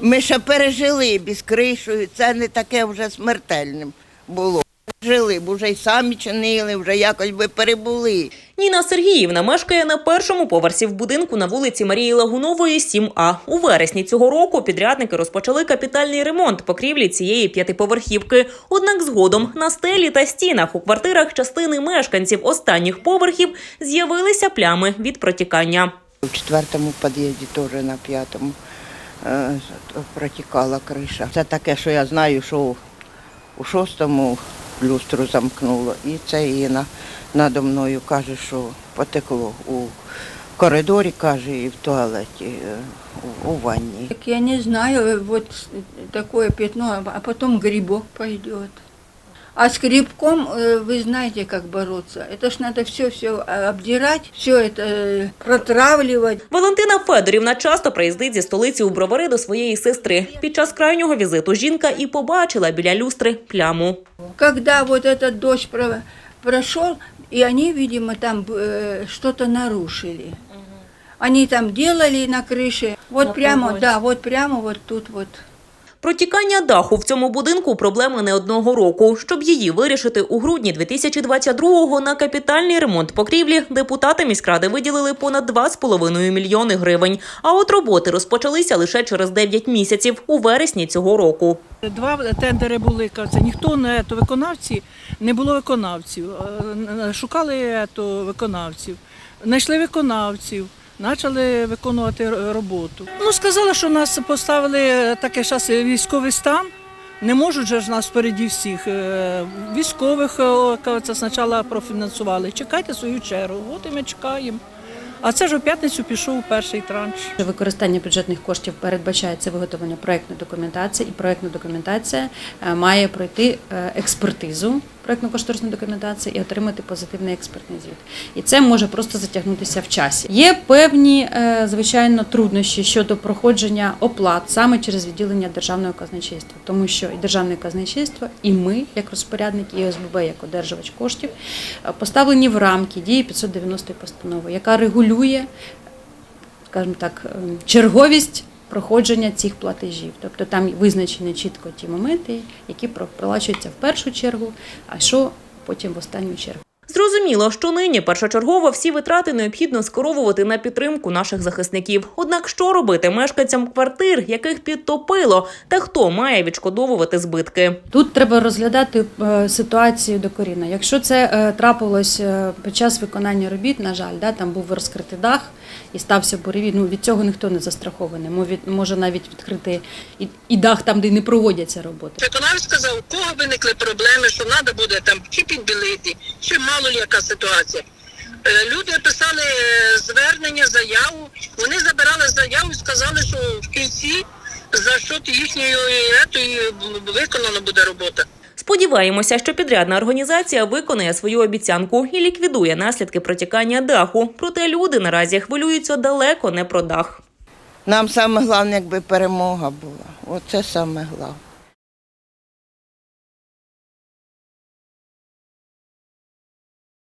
Ми ще пережили без кришою, це не таке вже смертельним було. Жили, бо вже й самі чинили, вже якось би перебули. Ніна Сергіївна мешкає на першому поверсі в будинку на вулиці Марії Лагунової, 7А. У вересні цього року підрядники розпочали капітальний ремонт покрівлі цієї п'ятиповерхівки. Однак згодом на стелі та стінах у квартирах частини мешканців останніх поверхів з'явилися плями від протікання. У четвертому під'їзді теж на п'ятому протікала криша. Це таке, що я знаю, що у шостому люстру замкнуло. І це її на, надо мною каже, що потекло у коридорі, каже, і в туалеті, е, у, ванні. Так я не знаю, от таке пятно, а потім грибок пойдет. А с грибком э, вы знаете, как бороться. Это ж надо все-все обдирать, все это э, протравливать. Валентина Федорівна часто приїздить зі столиці у бровари до своєї сестри. Під час крайнього візиту жінка і побачила біля люстри пляму. Когда вот этот дождь про- прошел, и они, видимо, там э, что-то нарушили. Они там делали на крыше. Вот прямо, да, вот прямо вот тут вот. Протікання даху в цьому будинку проблема не одного року. Щоб її вирішити у грудні 2022-го на капітальний ремонт покрівлі депутати міськради виділили понад 2,5 мільйони гривень. А от роботи розпочалися лише через 9 місяців у вересні цього року. Два тендери були, кажеться, ніхто не то виконавці, не було виконавців. Е, Шукали то виконавців, знайшли виконавців, почали виконувати роботу. Ну, сказали, що нас поставили таке зараз військовий стан. Не можуть же ж нас впереді всіх. Е, Військових е, кажеться, спочатку профінансували. Чекайте свою чергу. От і ми чекаємо. А це ж у п'ятницю пішов перший транш. Використання бюджетних коштів передбачається виготовлення проектної документації, і проектна документація е, має пройти е, експертизу проектно-кошторисної документації і отримати позитивний експертний звіт. І це може просто затягнутися в часі. Є певні, е, звичайно, труднощі щодо проходження оплат саме через відділення державного казначейства, тому що і державне казначейство, і ми, як розпорядники, і ОСББ, як одержувач коштів, е, поставлені в рамки дії 590 постанови, яка регулює скажімо так, ем, черговість проходження цих платежів. Тобто там визначені чітко ті моменти, які проплачуються в першу чергу, а що потім в останню чергу. Зрозуміло, що нині першочергово всі витрати необхідно скеровувати на підтримку наших захисників. Однак що робити мешканцям квартир, яких підтопило, та хто має відшкодовувати збитки? Тут треба розглядати е, ситуацію докорінно. Якщо це е, трапилось е, під час виконання робіт, на жаль, да, там був розкритий дах і стався буревій, ну від цього ніхто не застрахований. Мові- Може навіть відкрити і, і дах там, де не проводяться роботи. Виконавець сказав, у кого виникли проблеми, що треба буде там чи підбілити, чи мало ли яка ситуація. Е, Люди писали е, звернення, заяву. Вони забирали заяву і сказали, що в кінці за що їхньої етої виконана буде робота. Сподіваємося, що підрядна організація виконає свою обіцянку і ліквідує наслідки протікання даху. Проте люди наразі хвилюються далеко не про дах. Нам саме головне, якби перемога була. Оце саме головне.